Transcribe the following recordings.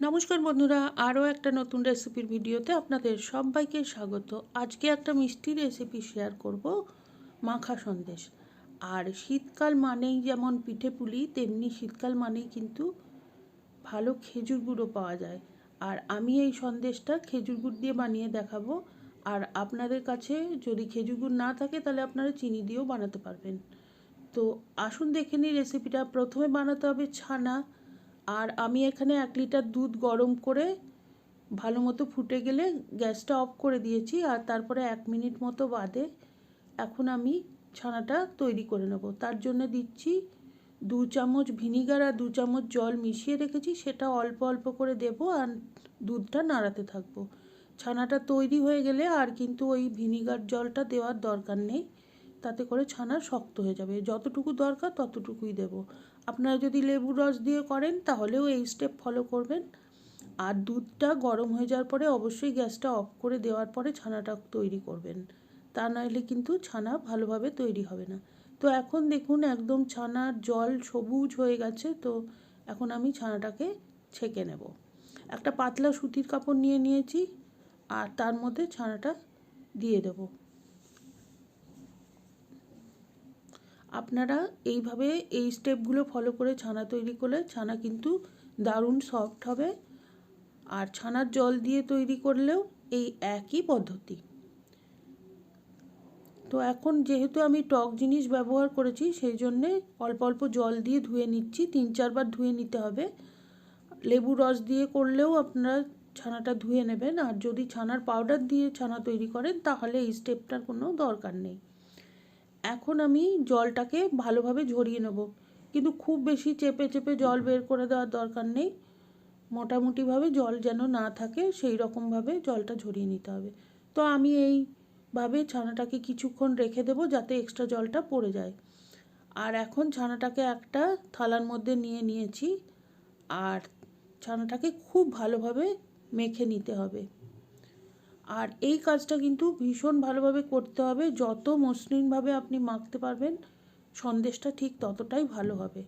নমস্কার বন্ধুরা, আরও একটা নতুন রেসিপির ভিডিওতে আপনাদের সবাইকে স্বাগত। আজকে একটা মিষ্টি রেসিপি শেয়ার করব মাখা সন্দেশ। আর শীতকাল মানেই যেমন পিঠে পুলি, তেমনি শীতকাল মানেই কিন্তু ভালো খেজুর গুঁড়ো পাওয়া যায়। আর আমি এই সন্দেশটা খেজুর গুড় দিয়ে বানিয়ে দেখাবো। আর আপনাদের কাছে যদি খেজুর গুড় না থাকে, তাহলে আপনারা চিনি দিয়েও বানাতে পারবেন। তো আসুন দেখে নিই রেসিপিটা। প্রথমে বানাতে হবে ছানা। আর আমি এখানে এক লিটার দুধ গরম করে ভালো মতো ফুটে গেলে গ্যাসটা অফ করে দিয়েছি আর তারপরে এক মিনিট মতো বাদে এখন আমি ছানাটা তৈরি করে নেব। তার জন্য দিচ্ছি দু চামচ ভিনিগার আর দু চামচ জল মিশিয়ে রেখেছি, সেটা অল্প অল্প করে দেব আর দুধটা নাড়াতে থাকব। ছানাটা তৈরি হয়ে গেলে আর কিন্তু ওই ভিনিগার জলটা দেওয়ার দরকার নেই। তাতে করে ছানা শক্ত হয়ে যাবে। যতটুকু দরকার ততটুকুই দেব। আপনারা যদি লেবুর রস দিয়ে করেন, তাহলেও এই স্টেপ ফলো করবেন। আর দুধটা গরম হয়ে যাওয়ার পরে অবশ্যই গ্যাসটা অফ করে দেওয়ার পরে ছানাটা তৈরি করবেন। তা নাহলে কিন্তু ছানা ভালোভাবে তৈরি হবে না। তো এখন দেখুন, একদম ছানার জল সবুজ হয়ে গেছে, তো এখন আমি ছানাটাকে ছেঁকে নেব। একটা পাতলা সুতির কাপড় নিয়ে নিয়েছি, আর তার মধ্যে ছানাটা দিয়ে দেবো। আপনারা এইভাবে এই স্টেপগুলো ফলো করে ছানা তৈরি করলে ছানা কিন্তু দারুণ সফট হবে। আর ছানার জল দিয়ে তৈরি করলেও এই একই পদ্ধতি। তো এখন যেহেতু আমি টক জিনিস ব্যবহার করেছি, সেই জন্যে অল্প অল্প জল দিয়ে ধুয়ে নিচ্ছি। তিন চারবার ধুয়ে নিতে হবে। লেবু রস দিয়ে করলেও আপনারা ছানাটা ধুয়ে নেবেন। আর যদি ছানার পাউডার দিয়ে ছানা তৈরি করেন, তাহলে এই স্টেপটার কোনো দরকার নেই। এখন আমি জলটাকে ভালোভাবে ঝরিয়ে নেব। কিন্তু খুব বেশি চেপে চেপে জল বের করে দেওয়ার দরকার নেই। মোটামুটিভাবে জল যেন না থাকে, সেই রকমভাবে জলটা ঝরিয়ে নিতে হবে। তো আমি এইভাবে ছানাটাকে কিছুক্ষণ রেখে দেবো যাতে এক্সট্রা জলটা পড়ে যায়। আর এখন ছানাটাকে একটা থালার মধ্যে নিয়ে নিয়েছি। আর ছানাটাকে খুব ভালোভাবে মেখে নিতে হবে। আর এই কাজটা কিন্তু ভীষণ ভালোভাবে করতে হবে। যত মসৃণভাবে আপনি মাখতে পারবেন, সন্দেশটা ঠিক ততটাই ভালো হবে।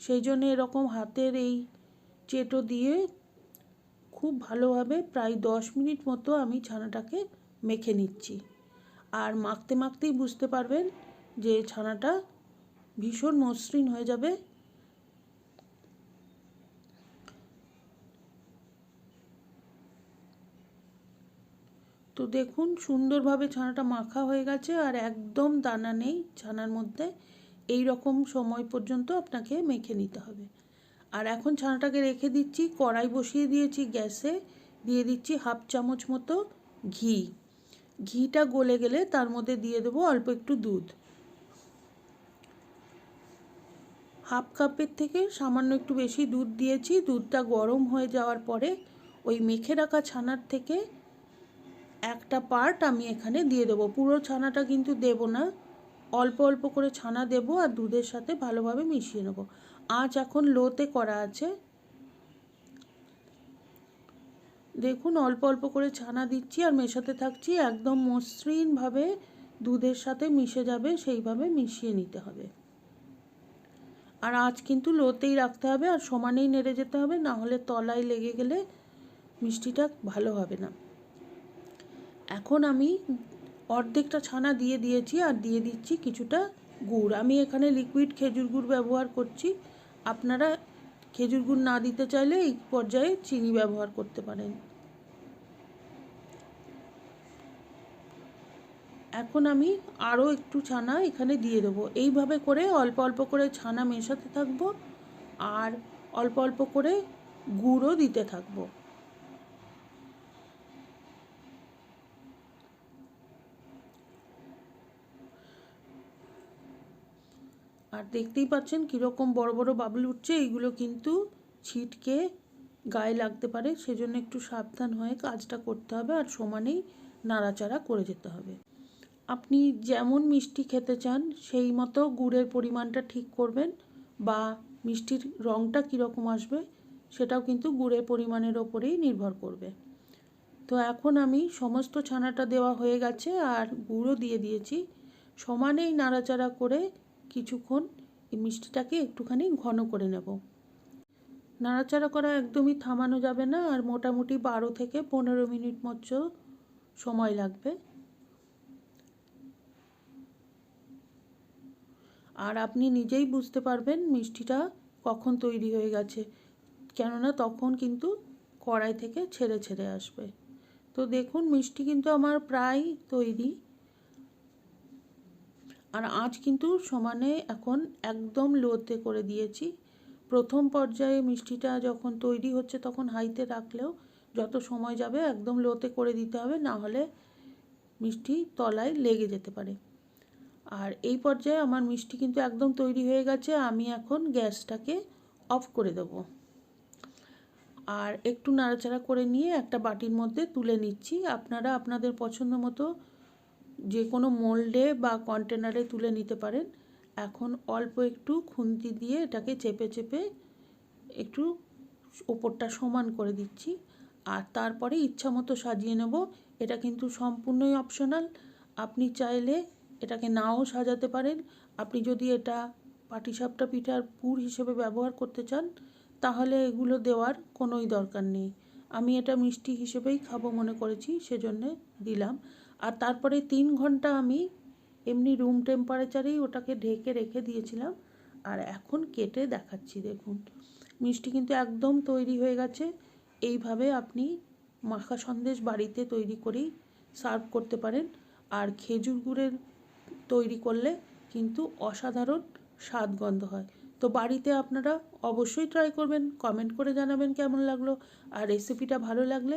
সেই জন্য এরকম হাতের এই চেটো দিয়ে খুব ভালোভাবে প্রায় দশ মিনিট মতো আমি ছানাটাকে মেখে নিচ্ছি। আর মাখতে মাখতেই বুঝতে পারবেন যে ছানাটা ভীষণ মসৃণ হয়ে যাবে। তো দেখুন, সুন্দরভাবে ছানাটা মাখা হয়ে গেছে আর একদম দানা নেই ছানার মধ্যে। এই রকম সময় পর্যন্ত আপনাকে মেখে নিতে হবে। আর এখন ছানাটাকে রেখে দিচ্ছি, কড়াই বসিয়ে দিয়েছি গ্যাসে। দিয়ে দিচ্ছি হাফ চামচ মতো ঘি। ঘিটা গলে গেলে তার মধ্যে দিয়ে দেবো অল্প একটু দুধ। হাফ কাপের থেকে সামান্য একটু বেশি দুধ দিয়েছি। দুধটা গরম হয়ে যাওয়ার পরে ওই মেখে রাখা ছানার থেকে একটা পার্ট আমি এখানে দিয়ে দেবো। পুরো ছানাটা কিন্তু দেব না। অল্প অল্প করে ছানা দেব আর দুধের সাথে ভালোভাবে মিশিয়ে নেব। আঁচ এখন লোতে করা আছে। দেখুন, অল্প অল্প করে ছানা দিচ্ছি আর মেশাতে থাকছি। একদম মসৃণভাবে দুধের সাথে মিশে যাবে, সেইভাবে মিশিয়ে নিতে হবে। আর আঁচ কিন্তু লোতেই রাখতে হবে আর সমানেই নেড়ে যেতে হবে, না হলে তলায় লেগে গেলে মিষ্টিটা ভালো হবে না। এখন আমি অর্ধেকটা ছানা দিয়ে দিয়েছি আর দিয়ে দিচ্ছি কিছুটা গুড়। আমি এখানে লিকুইড খেজুর গুড় ব্যবহার করছি। আপনারা খেজুর গুড় না দিতে চাইলে এই পর্যায়ে চিনি ব্যবহার করতে পারেন। এখন আমি আরও একটু ছানা এখানে দিয়ে দেবো। এইভাবে করে অল্প অল্প করে ছানা মেশাতে থাকব আর অল্প অল্প করে গুঁড়ও দিতে থাকব। আর দেখতেই পাচ্ছেন কীরকম বড় বড় বাবল উঠছে এইগুলো কিন্তু ছিটকে গায়ে লাগতে পারে, সেজন্য একটু সাবধান হয়ে কাজটা করতে হবে আর সমানেই নাড়াচাড়া করে যেতে হবে। আপনি যেমন মিষ্টি খেতে চান, সেই মতো গুড়ের পরিমাণটা ঠিক করবেন বা মিষ্টির রঙটা কীরকম আসবে, সেটাও কিন্তু গুড়ের পরিমাণের ওপরেই নির্ভর করবে। তো এখন আমি সমস্ত ছানাটা দেওয়া হয়ে গেছে আর গুঁড়ো দিয়ে দিয়েছি। সমানেই নাড়াচাড়া করে কিছুক্ষণ এই মিষ্টিটাকে একটুখানি ঘন করে নেব। নাড়াচাড়া করা একদমই থামানো যাবে না আর মোটামুটি বারো থেকে পনেরো মিনিট মতো সময় লাগবে। আর আপনি নিজেই বুঝতে পারবেন মিষ্টিটা কখন তৈরি হয়ে গেছে, কেননা তখন কিন্তু কড়াই থেকে ছেড়ে ছেড়ে আসবে। তো দেখুন, মিষ্টি কিন্তু আমার প্রায় তৈরি। আর আঁচ কিন্তু সমানে এখন একদম লোতে করে দিয়েছি। প্রথম পর্যায়ে মিষ্টিটা যখন তৈরি হচ্ছে তখন হাইতে রাখলেও যত সময় যাবে একদম লোতে করে দিতে হবে, না হলে মিষ্টি তলায় লেগে যেতে পারে। আর এই পর্যায়ে আমার মিষ্টি কিন্তু একদম তৈরি হয়ে গেছে, আমি এখন গ্যাসটাকে অফ করে দেব। আর একটু নাড়াচাড়া করে নিয়ে একটা বাটির মধ্যে তুলে নিচ্ছি। আপনারা আপনাদের পছন্দ মতো যে কোনো মোল্ডে বা কন্টেনারে তুলে নিতে পারেন। এখন অল্প একটু খুন্তি দিয়ে এটাকে চেপে চেপে একটু ওপরটা সমান করে দিচ্ছি। আর তারপরে ইচ্ছা মতো সাজিয়ে নেব। এটা কিন্তু সম্পূর্ণই অপশনাল আপনি চাইলে এটাকে নাও সাজাতে পারেন। আপনি যদি এটা পাটিসাপটা পিঠার পুর হিসেবে ব্যবহার করতে চান, তাহলে এগুলো দেওয়ার কোনোই দরকার নেই। আমি এটা মিষ্টি হিসেবেই খাব মনে করেছি, সেজন্যে দিলাম। আর তারপরে তিন ঘণ্টা আমি এমনি রুম টেম্পারেচারেই ওটাকে ঢেকে রেখে দিয়েছিলাম। আর এখন কেটে দেখাচ্ছি, দেখুন। মিষ্টি কিন্তু একদম তৈরি হয়ে গেছে। এইভাবে আপনি মাখা সন্দেশ বাড়িতে তৈরি করেই সার্ভ করতে পারেন। আর খেজুর গুড়ের তৈরি করলে কিন্তু অসাধারণ স্বাদ গন্ধ হয়। তো বাড়িতে আপনারা অবশ্যই ট্রাই করবেন। কমেন্ট করে জানাবেন কেমন লাগল। আর রেসিপিটা ভালো লাগলে